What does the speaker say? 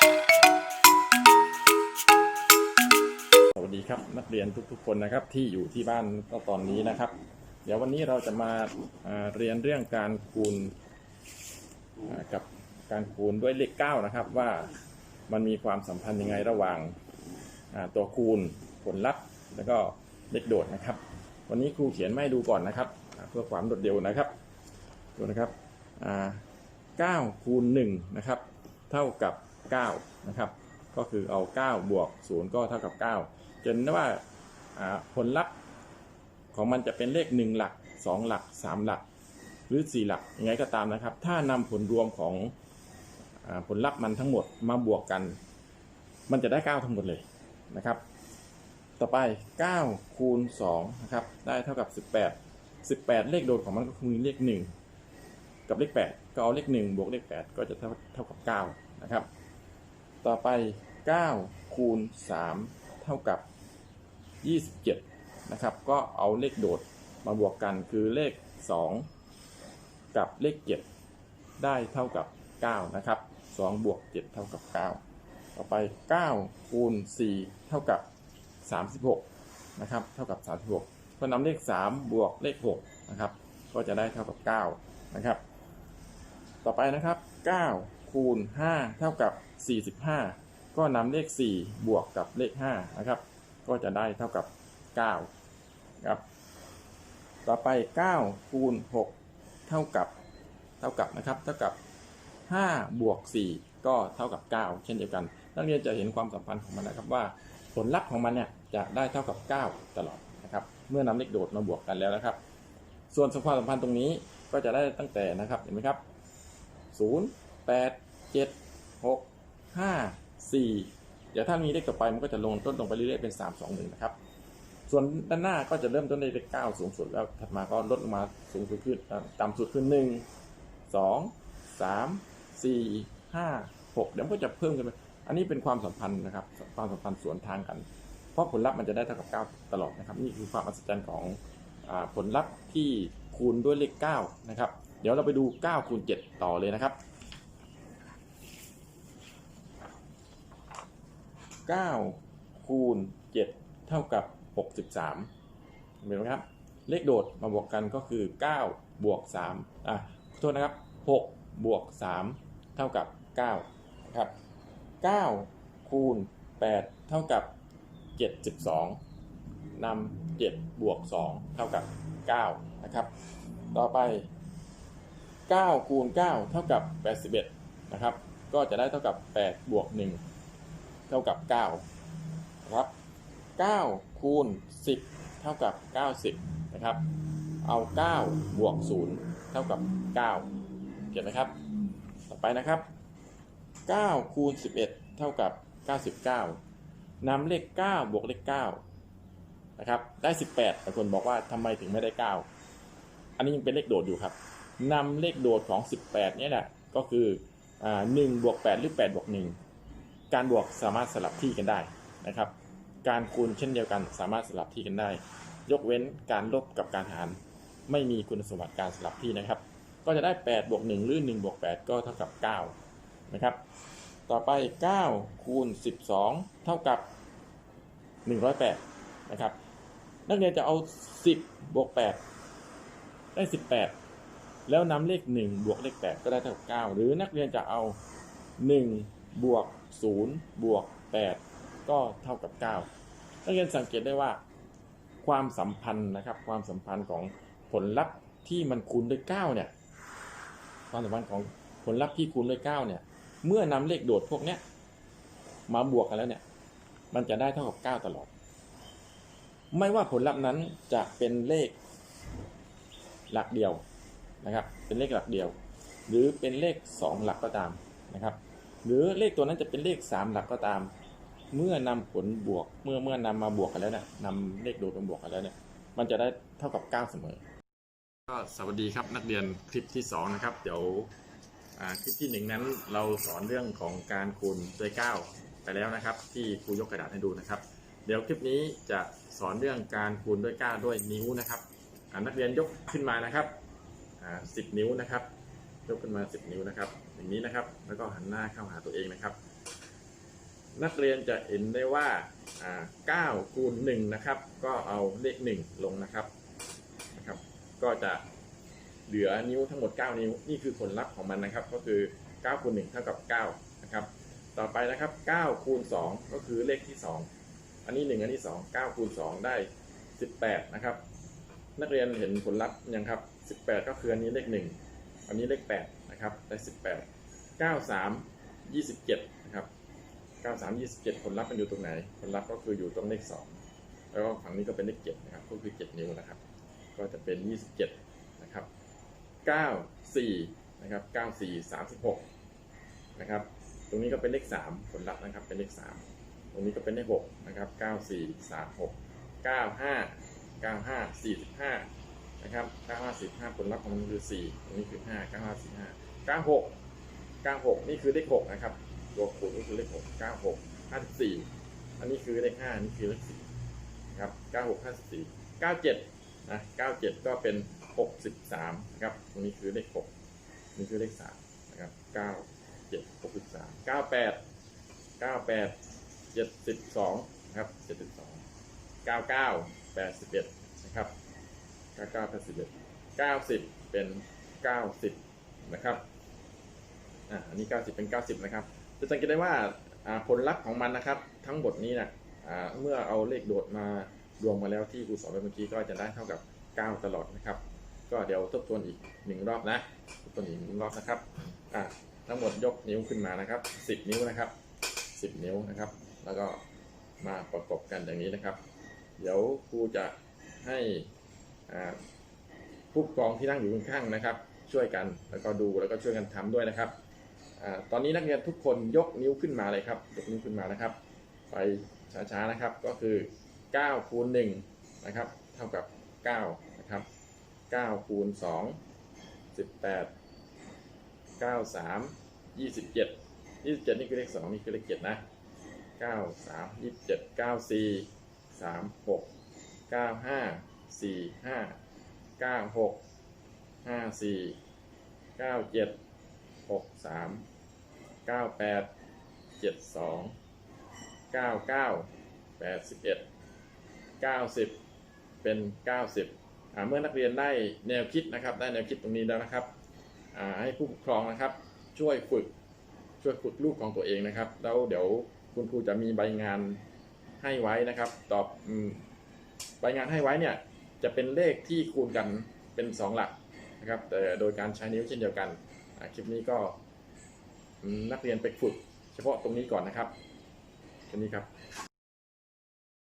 สวัสดีครับนักเรียนทุกๆคนนะครับที่อยู่ที่บ้านก็ตอนนี้นะครับ เดี๋ยววันนี้เราจะมาเรียนเรื่องการคูณกับการคูณด้วยเลข 9 นะครับ ว่ามันมีความสัมพันธ์ยังไงระหว่างตัวคูณผลลัพธ์ แล้วก็เลขโดดนะครับ วันนี้ครูเขียนไมาให้ดูก่อนนะครับ เพื่อความโดดเดี่ยวนะครับดูนะครับอ่า9คูณ1นะครับ เท่ากับ 9นะครับก็คือเอา 9 บวก 0 ก็เท่ากับ 9 จนได้ว่าผลลัพธ์ของมันจะเป็นเลข 1 หลัก 2 หลัก 3 หลัก หรือ 4 หลักยังไงก็ตามนะครับ ถ้านำผลรวมของอผลลัพธ์มันทั้งหมดมาบวกกัน มันจะได้ 9 ทั้งหมดเลยนะครับ ต่อไป 9 คูณ2นะครับได้เท่ากับ 18 18 เลขโดดของมันก็คือเลข 1 กับเลข 8 ก็เอาเลข 1 บวกเลข 8 ก็จะเท่าเท่ากับ 9 นะครับ ต่อไป 9 คูณ 3 เท่ากับ 27 นะครับ ก็เอาเลขโดดมาบวกกันคือเลข 2 กับเลข 7 ได้เท่ากับ 9 นะครับ 2 บวก 7 เท่ากับ 9 ต่อไป 9 คูณ 4 เท่ากับ 36 นะครับ เท่ากับ 36 ก็นำเลข 3 บวกเลข 6 นะครับ ก็จะได้เท่ากับ 9 นะครับ ต่อไปนะครับ 9 คูณ 5 เท่ากับ 45 ก็นำเลข 4 บวกกับเลข 5 นะครับ ก็จะได้เท่ากับ 9 ครับ ต่อไป 9 คูณ 6 เท่ากับ เท่ากับนะครับ เท่ากับ 5 บวก 4 ก็เท่ากับ 9 เช่นเดียวกัน นักเรียนจะเห็นความสัมพันธ์ของมันนะครับว่าผลลัพธ์ของมันเนี่ยจะได้เท่ากับ 9 ตลอดนะครับ เมื่อนำเลขโดดมาบวกกันแล้วนะครับ ส่วนความสัมพันธ์ตรงนี้ก็จะได้ตั้งแต่นะครับ เห็นไหมครับ 0 8 7 6 5 4เดี๋ยวถ้ามีเลขต่อไปมันก็จะลงต้นลงไปเรื่อยๆเป็น3 2 1นะครับ ส่วนด้านหน้าก็จะเริ่มต้นด้วยเลข9สูงสุดแล้วถัดมาก็ลดลงมาสูงสุดขึ้นต่ำสุดขึ้น1 2 3 4 5 6เดี๋ยวก็จะเพิ่มกันไปอันนี้เป็นความสัมพันธ์นะครับ ความสัมพันธ์สวนทางกัน เพราะผลลัพธ์มันจะได้เท่ากับ 9 ตลอดนะครับ นี่คือความอัศจรรย์ของอผลลัพธ์ที่คูณด้วยเลข9นะครับ เดี๋ยวเราไปดู 9 คูณ 7 ต่อเลยนะครับ 9 คูณ 7 เท่ากับ 63เห็นไหมครับ เลขโดดมาบวกกันก็คือ 9 บวก3อะขอโทษนะครับ 6 บวก 3 เท่ากับ9นะครับ 9 คูณ 8 เท่ากับ 72นำ7บวก 2 เท่ากับ 9 นะครับ ต่อไป 9 คูณ 9 เท่ากับ 81 นะครับ ก็จะได้เท่ากับ 8 บวก 1 เท่ากับ 9 นะครับ 9 คูณ 10 เท่ากับ 90 นะครับ เอา 9 บวก 0 เท่ากับ 9เก็บไหมครับ ต่อไปนะครับ 9 คูณ 11 เท่ากับ 99 นำเลข 9 บวกเลข 9 นะครับ ได้ 18แต่คนบอกว่าทำไมถึงไม่ได้ 9 อันนี้ยังเป็นเลขโดดอยู่ครับนำเลขโดดของ 18 เนี่ยแหละก็คืออ่า1บวก8หรือ 8 บวก 1 การบวกสามารถสลับที่กันได้นะครับ การคูณเช่นเดียวกันสามารถสลับที่กันได้ ยกเว้นการลบกับการหาร ไม่มีคุณสมบัติการสลับที่นะครับ ก็จะได้8บวก1หรือ1บวก8ก็เท่ากับ9นะครับ ต่อไป9คูณ12 เท่ากับ 108นะครับ นักเรียนจะเอา 10บวก8ได้ 18 แล้วนำเลข 1 บวกเลข 8 ก็ได้เท่ากับ9หรือนักเรียนจะเอา 1 บวก 0 บวก 8 ก็เท่ากับ 9 นักเรียนสังเกตได้ว่าความสัมพันธ์นะครับ ความสัมพันธ์ของผลลัพธ์ที่มันคูณด้วย 9 เนี่ย ความสัมพันธ์ของผลลัพธ์ที่คูณด้วย 9 เนี่ย เมื่อนำเลขโดดพวกเนี้ยมาบวกกันแล้วเนี่ย มันจะได้เท่ากับ 9 ตลอด ไม่ว่าผลลัพธ์นั้นจะเป็นเลขหลักเดียวนะครับ เป็นเลขหลักเดียว หรือเป็นเลข 2 หลักก็ตามนะครับ หรือเลขตัวนั้นจะเป็นเลข3หลักก็ตาม เมื่อนำผลบวกเมื่อเมื่อนำมาบวกกันแล้วเนี่ยนำเลขโดดมาบวกกันแล้วเนี่ย มันจะได้เท่ากับ9เสมอ ก็สวัสดีครับนักเรียนคลิปที่2นะครับ เดี๋ยวคลิปที่1นั้นเราสอนเรื่องของการคูณด้วย9ไปแล้วนะครับ ที่ครูยกกระดาษให้ดูนะครับ เดี๋ยวคลิปนี้จะสอนเรื่องการคูณด้วย9ด้วยนิ้วนะครับนักเรียนยกขึ้นมานะครับอ่า10นิ้วนะครับ ยกขึ้นมา10นิ้วนะครับ อย่างนี้นะครับ แล้วก็หันหน้าเข้าหาตัวเองนะครับ นักเรียนจะเห็นได้ว่าอ่า9คูณ1นะครับ ก็เอาเลข1ลงนะครับนะครับ ก็จะเหลือนิ้วทั้งหมด 9 นิ้ว นี่คือผลลัพธ์ของมันนะครับ ก็คือ9คูณ1เท่ากับ9นะครับ ต่อไปนะครับ9คูณ2ก็คือเลขที่ 2 อันนี้ 1 อันนี้ 2 9คูณ2ได้ 18 นะครับ นักเรียนเห็นผลลัพธ์ยังครับ 18 ก็คืออันนี้เลข 1 อันนี้เลข 8 นะครับ ได้ 18 93 27 นะครับ 93 27 ผลลัพธ์มันอยู่ตรงไหน ผลลัพธ์ก็คืออยู่ตรงเลข 2 แล้วก็ฝั่งนี้ก็เป็นเลข 7 นะครับ ก็คือ 7 นิ้วนะครับ ก็จะเป็น 27 นะครับ 94 นะครับ 94 36 นะครับ ตรงนี้ก็เป็นเลข 3 ผลลัพธ์นะครับ เป็นเลข 3 ตรงนี้ก็เป็นเลข 6 นะครับ 94 36 95 95 45 นะครับ955ผลลัพธ์ของมันคือ4ตรงนี้คือ5 955 96 96 นี่คือเลข6นะครับ ตัวคูณก็คือเลข6 96 54 อันนี้คือเลข5อันนี้คือเลข4นะครับ96 54 97นะ97 ก็เป็น 63นะครับตรงนี้คือเลข6นี่คือเลข3นะครับ97 63 98 98 72นะครับ72 99 81นะครับ 99 81 90เป็น90นะครับอ่าอันนี้90เป็น90นะครับ จะสังเกตได้ว่าอ่าผลลัพธ์ของมันนะครับ ทั้งหมดนี้นะอ่าเมื่อเอาเลขโดดมารวมมาแล้วที่ครูสอนไปเมื่อกี้ก็จะได้เท่ากับ 9 ตลอดนะครับ ก็เดี๋ยวทบทวนอีกหนึ่งรอบนะทบทวนอีกหนึ่งรอบนะครับอ่าทั้งหมดยกนิ้วขึ้นมานะครับ 10 นิ้วนะครับ 10 นิ้วนะครับ แล้วก็มาประกบกันอย่างนี้นะครับ เดี๋ยวครูจะให้ ผู้ปกครองที่นั่งอยู่ข้างๆนะครับ ช่วยกันแล้วก็ดูแล้วก็ช่วยกันทำด้วยนะครับอตอนนี้นักเรียนทุกคนยกนิ้วขึ้นมาเลยครับยกนิ้วขึ้นมานะครับ ไปช้าๆนะครับก็คือ9คูณ1นะครับเท่ากับ9นะครับ9คูณ2 18 93 27 27 นี่คือเลข 2 นี่คือเลข7นะ 93 27 94 36 95 45 96 54 97 63 98 72 99 81 90เป็น90อ่าสิบเป็นเก้าสิบเมื่อนักเรียนได้แนวคิดนะครับ ได้แนวคิดตรงนี้แล้วนะครับให้ผู้ปกครองนะครับ ช่วยฝึกช่วยฝึกลูกของตัวเองนะครับ แล้วเดี๋ยวคุณครูจะมีใบงานให้ไว้นะครับ ตอบใบงานให้ไว้เนี่ย จะเป็นเลขที่คูณกันเป็น 2 หลักนะครับแต่โดยการใช้นิ้วเช่นเดียวกันคลิปนี้ก็นักเรียนไปฝึก เฉพาะตรงนี้ก่อนนะครับแค่นี้ครับ